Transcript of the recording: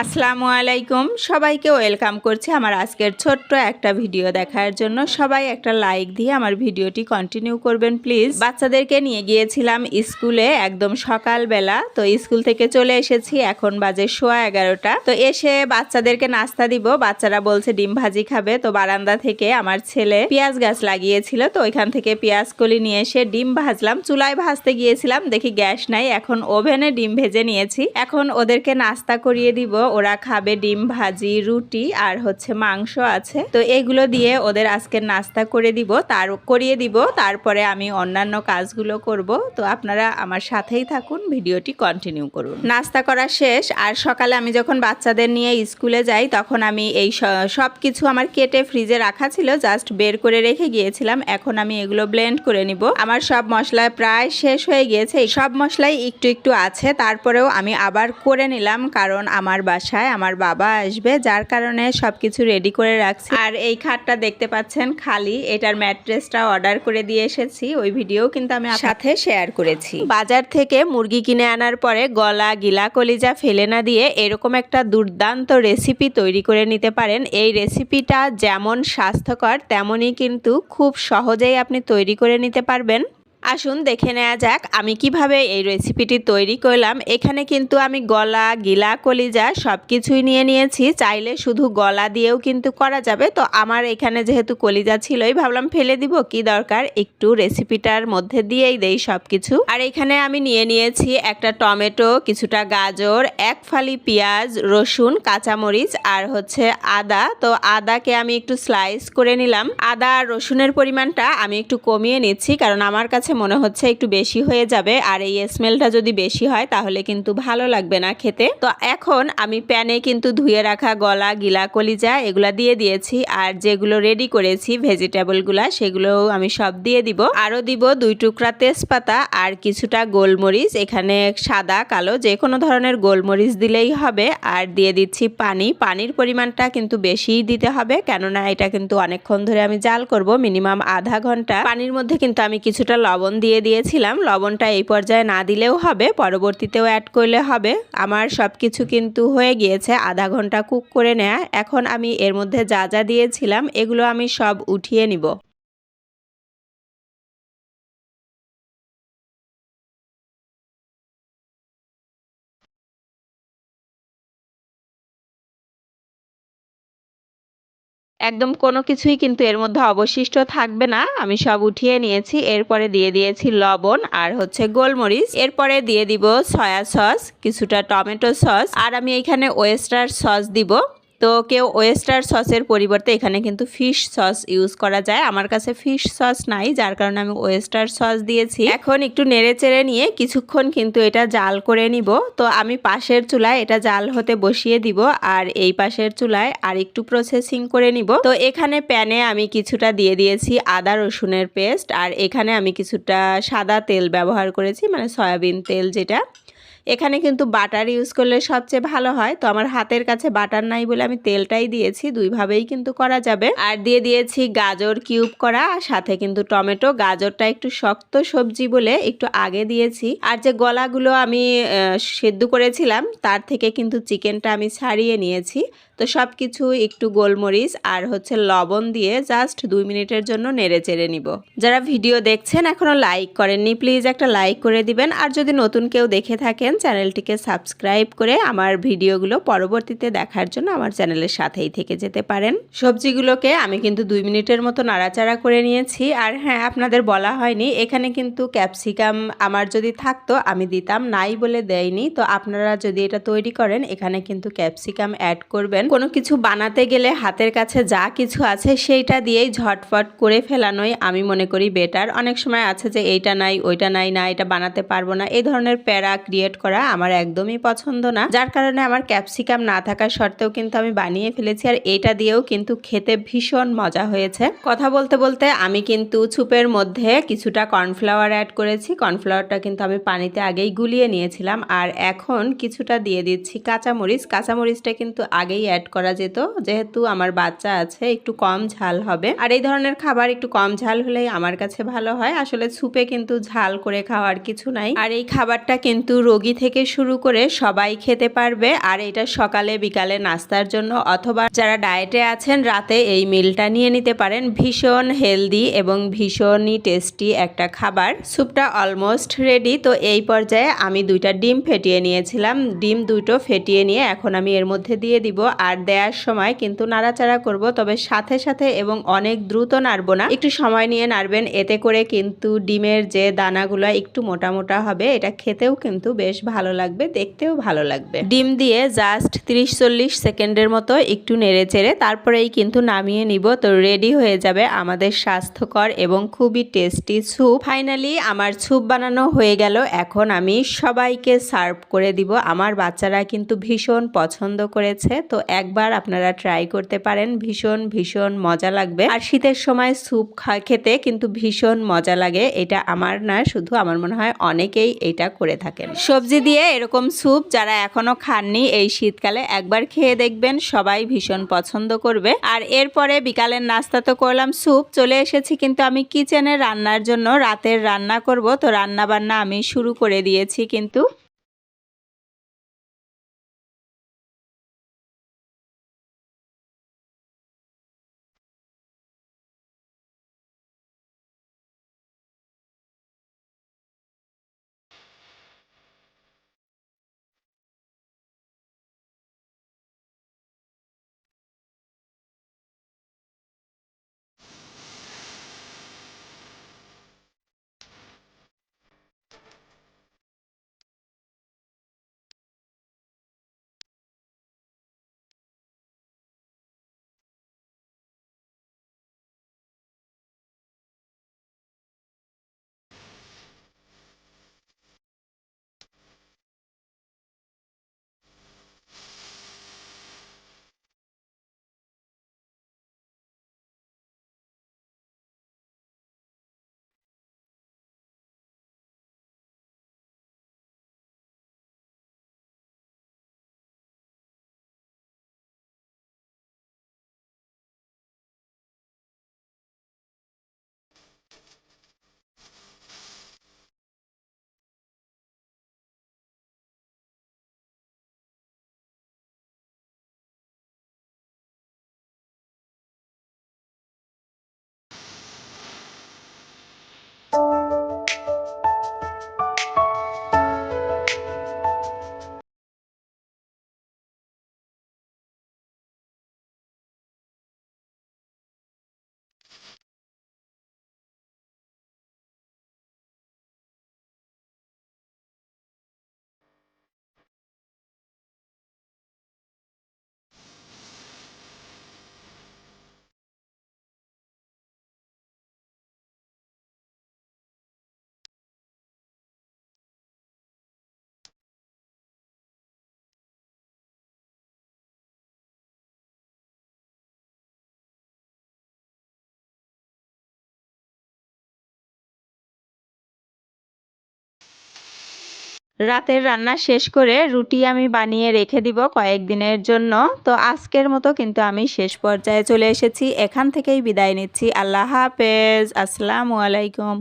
আসসালামু আলাইকুম। সবাইকে ওয়েলকাম করছি আমার আজকের ছোট্ট একটা ভিডিও দেখার জন্য। সবাই একটা লাইক দিয়ে আমার ভিডিওটি কন্টিনিউ করবেন প্লিজ বাচ্চাদেরকে নিয়ে গিয়েছিলাম স্কুলে একদম সকালবেলা। তো স্কুল থেকে চলে এসেছি, এখন বাজে সোয়া এগারোটা। তো এসে বাচ্চাদেরকে নাস্তা দিব। বাচ্চারা বলছে ডিম ভাজি খাবে। তো বারান্দা থেকে আমার ছেলে পেঁয়াজ গাছ লাগিয়েছিল। তো ওইখান থেকে পেঁয়াজ কলি নিয়ে এসে ডিম ভাজলাম। চুলায় ভাজতে গিয়েছিলাম। দেখি গ্যাস নাই। এখন ওভেনে ডিম ভেজে নিয়েছি। এখন ওদেরকে নাস্তা করিয়ে দিব। ওরা খাবে ডিম, ভাজি, রুটি আর হচ্ছে মাংস আছে। তো এগুলো দিয়ে ওদের আজকে নাস্তা করে দিব, তার করিয়ে দিব, তারপরে আমি অন্যান্য কাজগুলো করব। তো আপনারা আমার সাথেই থাকুন, ভিডিওটি কন্টিনিউ করুন। নাস্তা করা শেষ, আর সকালে আমি যখন বাচ্চাদের নিয়ে স্কুলে যাই, তখন আমি এই সব কিছু আমার কেটে ফ্রিজে রাখা ছিল জাস্ট বের করে রেখে গিয়েছিলাম। এখন আমি এগুলো ব্লেন্ড করে নিব। আমার সব মশলা প্রায় শেষ হয়ে গিয়েছে সব মশলাই একটু একটু আছে, তারপরেও আমি আবার করে নিলাম, কারণ আমার বাসায় আমার বাবা আসবে যার কারণে সব কিছু রেডি করে রাখছি। আর এই খাটটা দেখতে পাচ্ছেন খালি এটার ম্যাট্রেসটা অর্ডার করে দিয়ে এসেছি। ওই ভিডিও কিন্তু আমি সাথে শেয়ার করেছি। বাজার থেকে মুরগি কিনে আনার পরে গলা গিলা কলিজা ফেলে না দিয়ে এরকম একটা দুর্দান্ত রেসিপি তৈরি করে নিতে পারেন। এই রেসিপিটা যেমন স্বাস্থ্যকর তেমনই কিন্তু খুব সহজেই আপনি তৈরি করে নিতে পারবেন। আসুন দেখে নেওয়া যাক আমি কীভাবে এই রেসিপিটি তৈরি করলাম। এখানে কিন্তু আমি গলা, গিলা, কলিজা সব কিছুই নিয়ে নিয়েছি। চাইলে শুধু গলা দিয়েও কিন্তু করা যাবে। তো আমার এখানে যেহেতু কলিজা ছিলই, ভাবলাম ফেলে দিব। কি দরকার? একটু রেসিপিটার মধ্যে দিয়েই দেই সব কিছু আর এখানে আমি নিয়ে নিয়েছি একটা টমেটো, কিছুটা গাজর, এক ফালি পেঁয়াজ, রসুন, কাঁচামরিচ আর হচ্ছে আদা। তো আদাকে আমি একটু স্লাইস করে নিলাম। আদা আর রসুনের পরিমাণটা আমি একটু কমিয়ে নিচ্ছি, কারণ আমার কাছে মনে হচ্ছে একটু বেশি হয়ে যাবে, আর এই স্মেলটা যদি বেশি হয় তাহলে কিন্তু ভালো লাগবে না খেতে। তো এখন আমি প্যানে কিন্তু ধুয়ে রাখা গলা, গিলা, কলিজা এগুলা দিয়ে দিয়েছি, আর যেগুলো রেডি করেছি ভেজিটেবলগুলা সেগুলো আমি সব দিয়ে দিব। আরও দিব দুই টুকরা তেজপাতা আর কিছুটা গোলমরিচ, এখানে সাদা, কালো যে কোনো ধরনের গোলমরিচ দিলেই হবে। আর দিয়ে দিচ্ছি পানি, পানির পরিমাণটা কিন্তু বেশিই দিতে হবে, কেননা এটা কিন্তু অনেকক্ষণ ধরে আমি জাল করব, মিনিমাম আধা ঘণ্টা। পানির মধ্যে কিন্তু আমি কিছুটা লবণ দিয়ে দিয়েছিলাম। লবণটা এই পর্যায়ে না দিলেও হবে, পরবর্তীতেও অ্যাড করলে হবে। আমার সব কিছু কিন্তু হয়ে গিয়েছে, আধা ঘণ্টা কুক করে নেয়া। এখন আমি এর মধ্যে যা যা দিয়েছিলাম, এগুলো আমি সব উঠিয়ে নিব। একদম কোনো কিছুই কিন্তু এর মধ্যে অবশিষ্ট থাকবে না। আমি সব উঠিয়ে নিয়েছি, এরপরে দিয়ে দিয়েছি লবণ আর হচ্ছে গোলমরিচ। এরপরে দিয়ে দিব সয়া সস, কিছুটা টমেটো সস, আর আমি এখানে ওয়েস্টার সস দিব। তো কেউ ওয়েস্টার সসের পরিবর্তে এখানে কিন্তু ফিশ সস ইউজ করা যায়। আমার কাছে ফিশ সস নাই, যার কারণে আমি ওয়েস্টার সস দিয়েছি। এখন একটু নেড়ে চেড়ে নিয়ে কিছুক্ষণ কিন্তু এটা জাল করে নিব। তো আমি পাশের চুলায় এটা জাল হতে বসিয়ে দিব আর এই পাশের চুলায় আর একটু প্রসেসিং করে নিব। তো এখানে প্যানে আমি কিছুটা দিয়ে দিয়েছি আদা রসুনের পেস্ট আর এখানে আমি কিছুটা সাদা তেল ব্যবহার করেছি মানে সয়াবিন তেল যেটা। এখানে কিন্তু বাটার ইউজ করলে সবচেয়ে ভালো হয়। তো আমার হাতের কাছে বাটার নাই বলে আমি তেলটাই দিয়েছি, দুইভাবেই কিন্তু করা যাবে। আর দিয়ে দিয়েছি গাজর কিউব করা, আর সাথে কিন্তু টমেটো। গাজরটা একটু শক্ত সবজি বলে একটু আগে দিয়েছি। আর যে গলাগুলো আমি সেদ্ধ করেছিলাম, তার থেকে কিন্তু চিকেনটা আমি ছাড়িয়ে নিয়েছি। তো সব কিছু একটু গোলমরিচ আর হচ্ছে লবণ দিয়ে জাস্ট দুই মিনিটের জন্য নেড়ে চেড়ে নিব। যারা ভিডিও দেখছেন এখনও লাইক করেননি, প্লিজ একটা লাইক করে দিবেন। আর যদি নতুন কেউ দেখে থাকেন, চ্যানেলটিকে সাবস্ক্রাইব করে আমার ভিডিওগুলো পরবর্তীতে দেখার জন্য আমার চ্যানেলের সাথেই থেকে যেতে পারেন। সবজিগুলোকে আমি কিন্তু দুই মিনিটের মতো নাড়াচাড়া করে নিয়েছি। আর হ্যাঁ আপনাদের বলা হয়নি, এখানে কিন্তু ক্যাপসিকাম আমার যদি থাকতো, আমি দিতাম। নাই বলে দেয়নি। তো আপনারা যদি এটা তৈরি করেন, এখানে কিন্তু ক্যাপসিকাম অ্যাড করবেন। কোনো কিছু বানাতে গেলে হাতের কাছে যা কিছু আছে সেইটা দিয়েই ঝটফট করে ফেলানোই আমি মনে করি বেটার অনেক সময় আছে যে এইটা নাই, ওইটা নাই, না, এটা বানাতে পারব না। এই ধরনের প্যারা ক্রিয়েট করা আমার একদমই পছন্দ না। যার কারণে আমার ক্যাপসিকাম না থাকা সত্ত্বেও কিন্তু আমি বানিয়ে ফেলেছি আর এইটা দিয়েও কিন্তু খেতে ভীষণ মজা হয়েছে। কথা বলতে বলতে আমি কিন্তু ছুপের মধ্যে কিছুটা কর্নফ্লাওয়ার অ্যাড করেছি। কর্নফ্লাওয়ারটা কিন্তু আমি পানিতে আগেই গুলিয়ে নিয়েছিলাম। আর এখন কিছুটা দিয়ে দিচ্ছি কাঁচামরিচ। কাঁচামরিচটা কিন্তু আগেই অ্যাড অ্যাড করা যেত। যেহেতু আমার বাচ্চা আছে, একটু কম ঝাল হবে। আর এই ধরনের খাবার একটু কম ঝাল হলেই আমার কাছে ভালো হয়। আসলে সুপে কিন্তু ঝাল করে খাওয়ার কিছু নাই। আর এই খাবারটা কিন্তু রোগী থেকে শুরু করে সবাই খেতে পারবে। আর এটা সকালে, বিকালে নাস্তার জন্য অথবা যারা ডায়েটে আছেন, রাতে এই মিলটা নিয়ে নিতে পারেন। ভীষণ হেলদি এবং ভীষণই টেস্টি একটা খাবার। স্যুপটা অলমোস্ট রেডি তো এই পর্যায়ে আমি দুইটা ডিম ফেটিয়ে নিয়েছিলাম। ডিম দুটো ফেটিয়ে নিয়ে এখন আমি এর মধ্যে দিয়ে দিব আর দেওয়ার সময় কিন্তু নাড়াচাড়া করব, তবে সাথে সাথে এবং অনেক দ্রুত নাড়বো না। একটু সময় নিয়ে নাড়বেন, এতে করে কিন্তু ডিমের যে দানাগুলো একটু মোটা মোটা হবে, এটা খেতেও কিন্তু বেশ ভালো লাগবে, দেখতেও ভালো লাগবে। ডিম দিয়ে জাস্ট তিরিশ চল্লিশ সেকেন্ডের মতো একটু নেড়ে চেড়ে তারপরেই কিন্তু নামিয়ে নিব, তো রেডি হয়ে যাবে আমাদের স্বাস্থ্যকর এবং খুবই টেস্টি স্যুপ। ফাইনালি আমার স্যুপ বানানো হয়ে গেল, এখন আমি সবাইকে সার্ভ করে দিব। আমার বাচ্চারা কিন্তু ভীষণ পছন্দ করেছে, তো একবার আপনারা ট্রাই করতে পারেন। ভীষণ ভীষণ মজা লাগবে। আর শীতের সময় স্যুপ খেতে কিন্তু ভীষণ মজা লাগে। এটা আমার না, শুধু আমার মনে হয় অনেকেই এটা করে থাকেন। সবজি দিয়ে এরকম স্যুপ যারা এখনও খাননি, এই শীতকালে একবার খেয়ে দেখবেন, সবাই ভীষণ পছন্দ করবে। আর এরপরে বিকালের নাস্তা তো করলাম স্যুপ চলে এসেছি কিন্তু আমি কিচেনে রান্নার জন্য রাতের রান্না করব। তো রান্না বান্না আমি শুরু করে দিয়েছি কিন্তু। রাতের রান্না শেষ করে রুটি আমি বানিয়ে রেখে দিব কয়েকদিনের জন্য। তো আজকের মতো কিন্তু আমি শেষ পর্যায়ে চলে এসেছি। এখান থেকেই বিদায় নিচ্ছি। আল্লাহ হাফেজ। আসসালামু আলাইকুম।